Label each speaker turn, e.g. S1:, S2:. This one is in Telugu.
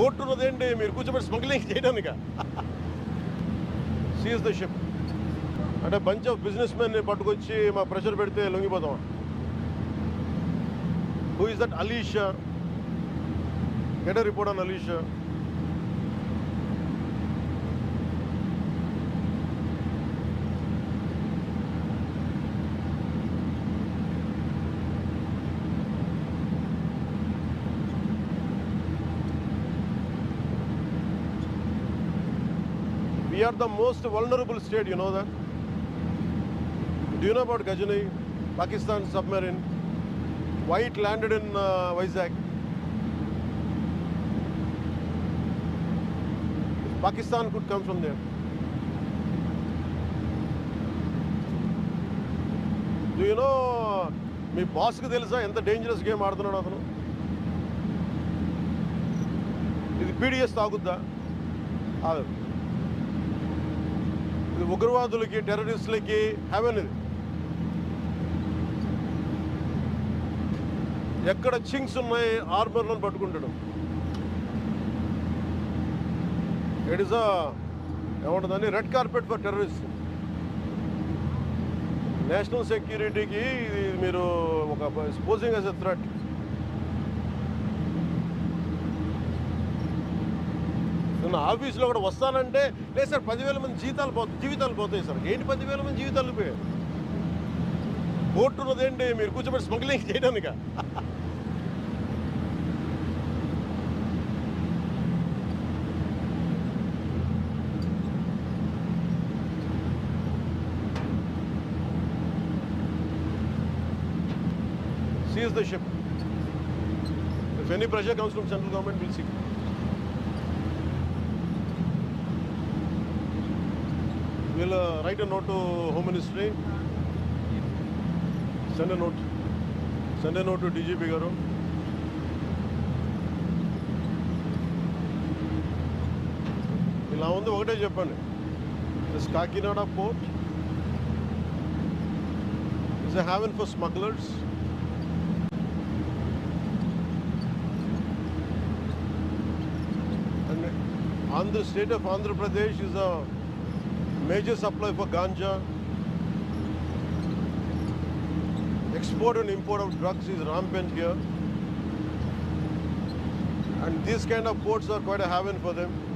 S1: బోట్ ఉన్నదేంటి మీరు కూర్చోబెట్టి స్మగ్లింగ్ చేయడానికి? సీజ్ ద షిప్ అంటే బంచ్ ఆఫ్ బిజినెస్ మెన్ని పట్టుకొచ్చి మా ప్రెషర్ పెడితే లొంగిపోతాం who is that Alisha get report on Alisha are the most vulnerable state you know that you know about Ghajini Pakistan submarine white landed in Vizag Pakistan could comes from there you know మీ బాస్కి తెలుసా ఎంత డేంజరస్ గేమ్ ఆడుతున్నాడు అతను? ఇది పీడిఎస్ తాగుద్దా? అదే ఉగ్రవాదులకి టెర్రరిస్టులకి హెవెన్ ఇది. ఎక్కడ చింగ్స్ ఉన్నాయి ఆర్మర్లను పట్టుకుంటాడు. It is ఏమంటుందని red carpet for terrorist national సెక్యూరిటీకి ఇది మీరు ఒక స్పోజింగ్ యాజ్ ఎ థ్రెట్ నిన్న ఆఫీస్లో కూడా వస్తానంటే లేదు సార్ పదివేల మంది జీతాలు పో జీవితాలు పోతాయి సార్ ఏంటి పదివేల మంది జీవితాలు పోయాయి కోర్టు ఉన్నదేంటి మీరు కూర్చోబెట్టి స్మగ్లింగ్ చేయడానిక seize the ship. If any pressure comes from central government, we'll see. We'll uh, write a note to Home Ministry. Send a note. Send a note to DGP Garu. ఇలా ఉంది ఒకటే చెప్పండి this Kakinada port is a haven for smugglers And Andhra state of Andhra Pradesh is a major supply for ganja. Export and import of drugs is rampant here. And these kind of ports are quite a haven for them.